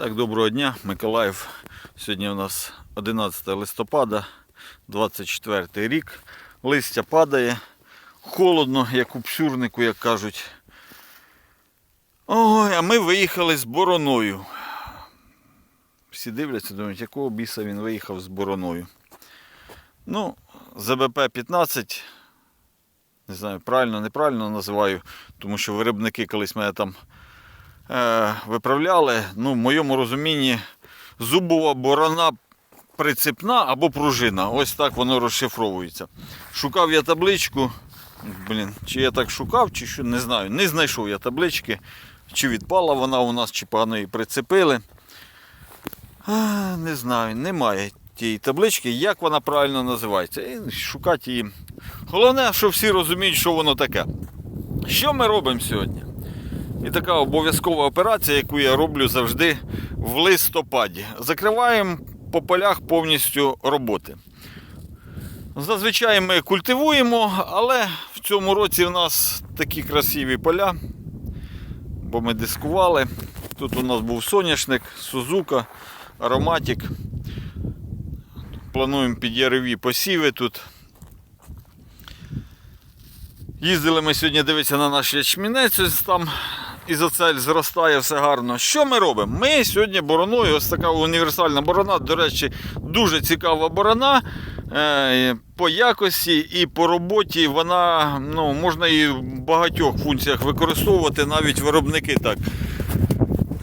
Так, доброго дня, Миколаїв. Сьогодні у нас 11 листопада, 24 рік. Листя падає. Холодно, як у псюрнику, як кажуть. Ой, а ми виїхали з бороною. Всі дивляться, думають, якого біса він виїхав з бороною. Ну, ЗБП 15. Не знаю, правильно, неправильно називаю, тому що виробники колись мене там виправляли. Ну, в моєму розумінні зубова борона прицепна або пружина. Ось так воно розшифровується. Шукав я табличку. Блін, чи я так шукав, чи що, не знаю. Не знайшов я таблички. Чи відпала вона у нас, чи погано її прицепили. А, не знаю, немає тієї таблички, як вона правильно називається. І шукати її. Головне, що всі розуміють, що воно таке. Що ми робимо сьогодні? І така обов'язкова операція, яку я роблю завжди в листопаді. Закриваємо по полях повністю роботи. Зазвичай ми культивуємо, але в цьому році в нас такі красиві поля, бо ми дискували. Тут у нас був соняшник, Сузука, ароматик. Плануємо під ярові посіви тут. Їздили ми сьогодні дивитися на наш ячмінець, ось там ізоцель зростає все гарно. Що ми робимо? Ми сьогодні бороною, ось така універсальна борона, до речі, дуже цікава борона. Е, По якості і по роботі вона ну, можна її в багатьох функціях використовувати, навіть виробники так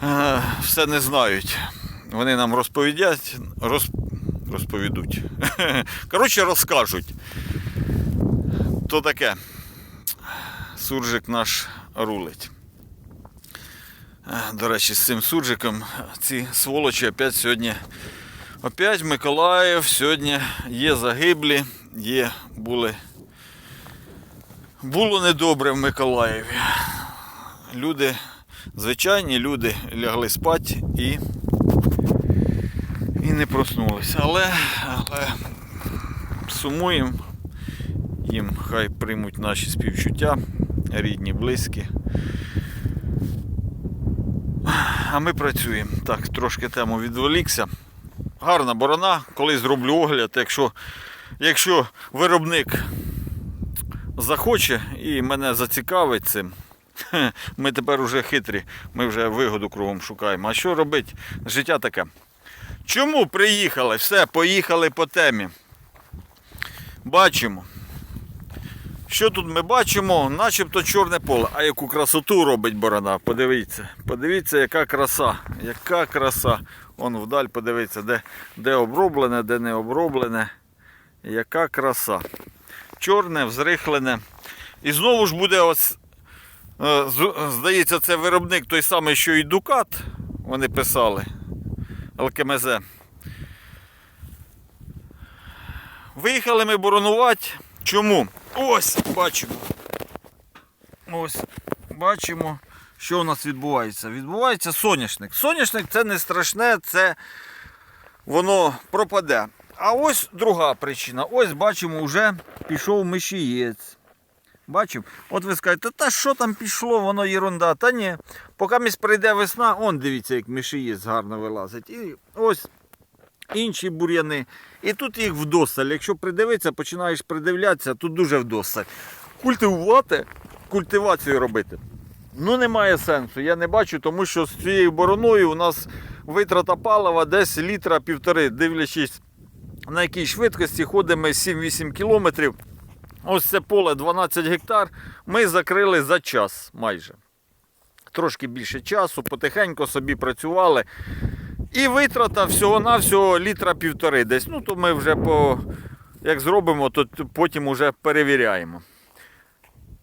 е, все не знають. Вони нам розповідять, роз, розповідуть. Коротше, розкажуть. То таке суржик наш рулить. До речі, з цим суржиком ці сволочі опять сьогодні. Опять Миколаїв сьогодні є загиблі, є були. Було недобре в Миколаєві. Люди, звичайні люди лягли спати і, і не проснулися. Але, але сумуємо їм хай приймуть наші співчуття, рідні, близькі. А ми працюємо. Так, трошки тему відволікся. Гарна борона, коли зроблю огляд, якщо, якщо виробник захоче і мене зацікавить цим. Ми тепер уже хитрі, ми вже вигоду кругом шукаємо. А що робити? Життя таке. Чому приїхали? Все, поїхали по темі. Бачимо. Що тут ми бачимо? Начебто чорне поле. А яку красоту робить борона. Подивіться. Подивіться, яка краса. Яка краса. Вон вдаль подивіться, де, де оброблене, де не оброблене. Яка краса. Чорне, взрихлене. І знову ж буде ось. е, Здається, це виробник той самий, що і Дукат. Вони писали. ЛКМЗ. Виїхали ми боронувати. Чому? Ось бачимо. Ось бачимо, що у нас відбувається. Відбувається соняшник. Соняшник це не страшне, це воно пропаде. А ось друга причина. Ось бачимо, вже пішов мишієць. Бачив? От ви скажете, та що там пішло, воно єрунда. Та ні. Поки місь прийде весна, он дивіться, як мишієць гарно вилазить. І ось інші бур'яни. І тут їх вдосталь. Якщо придивитися, починаєш придивлятися, тут дуже вдосталь. Культивувати, культивацію робити. Ну немає сенсу. Я не бачу, тому що з цією бороною у нас витрата палива десь літра півтори, дивлячись на якій швидкості ходимо 7-8 кілометрів. Ось це поле 12 гектар. Ми закрили за час майже. Трошки більше часу, потихеньку собі працювали. І витрата всього-навсього літра півтори десь. Ну, то ми вже по, як зробимо, то потім вже перевіряємо.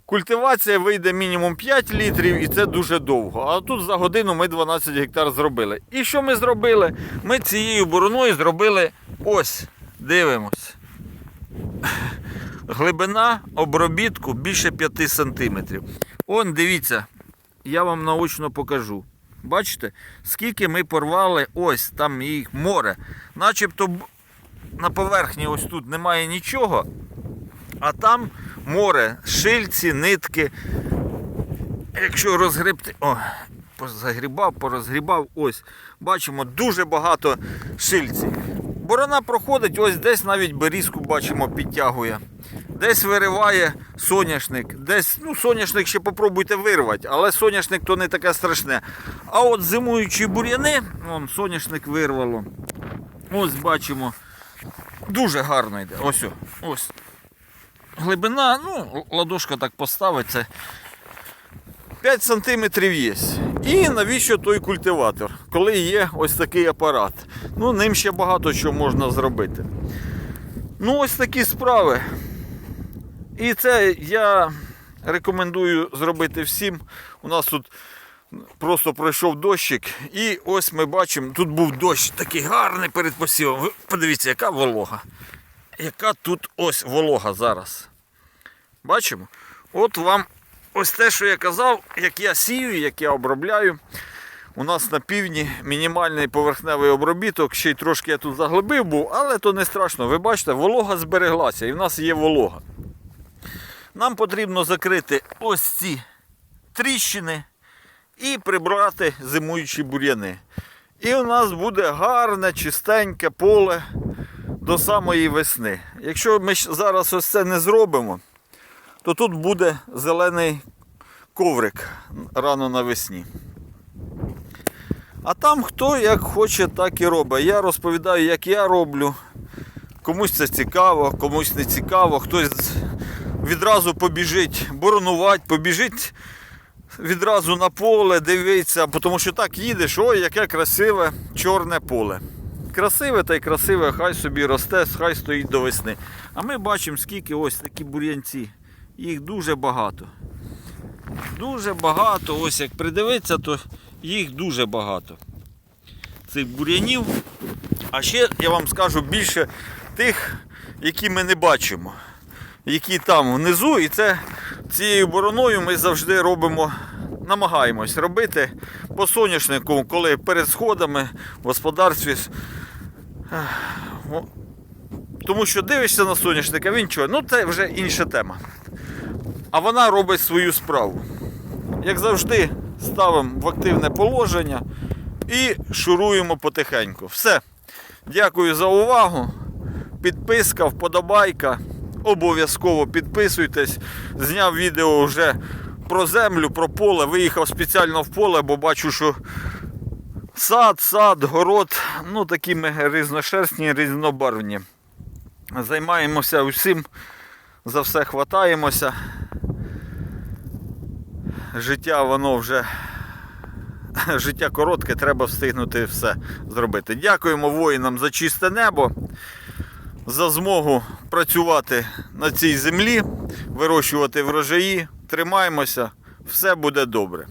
Культивація вийде мінімум 5 літрів і це дуже довго. А тут за годину ми 12 гектар зробили. І що ми зробили? Ми цією бороною зробили ось, дивимось. Глибина обробітку більше 5 сантиметрів. Он, дивіться, я вам наочно покажу. Бачите, скільки ми порвали, ось там їх море. Начебто на поверхні ось тут немає нічого, а там море, шильці, нитки. Якщо розгребти. О, позагрібав, порозгрібав. Ось, бачимо, дуже багато шильців. Борона проходить, ось десь навіть берізку бачимо, підтягує. Десь вириває соняшник, десь, ну, соняшник ще попробуйте вирвати, але соняшник то не таке страшне. А от зимуючі бур'яни, вон соняшник вирвало. Ось бачимо, дуже гарно йде. Ось, ось. Глибина, ну, ладошка так поставиться. 5 сантиметрів є. І навіщо той культиватор, коли є ось такий апарат? Ну, ним ще багато що можна зробити. Ну, ось такі справи. І це я рекомендую зробити всім. У нас тут просто пройшов дощик, і ось ми бачимо, тут був дощ такий гарний перед посівом. Ви подивіться, яка волога. Яка тут ось волога зараз. Бачимо? От вам ось те, що я казав, як я сію, як я обробляю. У нас на півдні мінімальний поверхневий обробіток, ще й трошки я тут заглибив був, але то не страшно. Ви бачите, волога збереглася і в нас є волога. Нам потрібно закрити ось ці тріщини і прибрати зимуючі бур'яни. І у нас буде гарне, чистеньке поле до самої весни. Якщо ми зараз ось це не зробимо, то тут буде зелений коврик рано навесні. А там хто як хоче, так і робить. Я розповідаю, як я роблю. Комусь це цікаво, комусь не цікаво, хтось відразу побіжить боронувати, побіжить відразу на поле, дивиться, тому що так їдеш, ой, яке красиве чорне поле. Красиве та й красиве, хай собі росте, хай стоїть до весни. А ми бачимо, скільки ось такі бур'янці. Їх дуже багато. Дуже багато. Ось як придивитися, то їх дуже багато. Цих бур'янів. А ще я вам скажу більше тих, які ми не бачимо. Які там внизу, і це цією бороною ми завжди робимо, намагаємось робити по соняшнику, коли перед сходами в господарстві. Тому що дивишся на соняшник, а він чого? Ну це вже інша тема. А вона робить свою справу. Як завжди, ставимо в активне положення і шуруємо потихеньку. Все. Дякую за увагу. Підписка, вподобайка. Обов'язково підписуйтесь. Зняв відео вже про землю, про поле. Виїхав спеціально в поле, бо бачу, що сад, сад, город, ну такі ми різношерстні, різнобарвні. Займаємося усім, за все хватаємося. Життя воно вже життя коротке, треба встигнути все зробити. Дякуємо воїнам за чисте небо, за змогу працювати на цій землі, вирощувати врожаї. Тримаємося, все буде добре.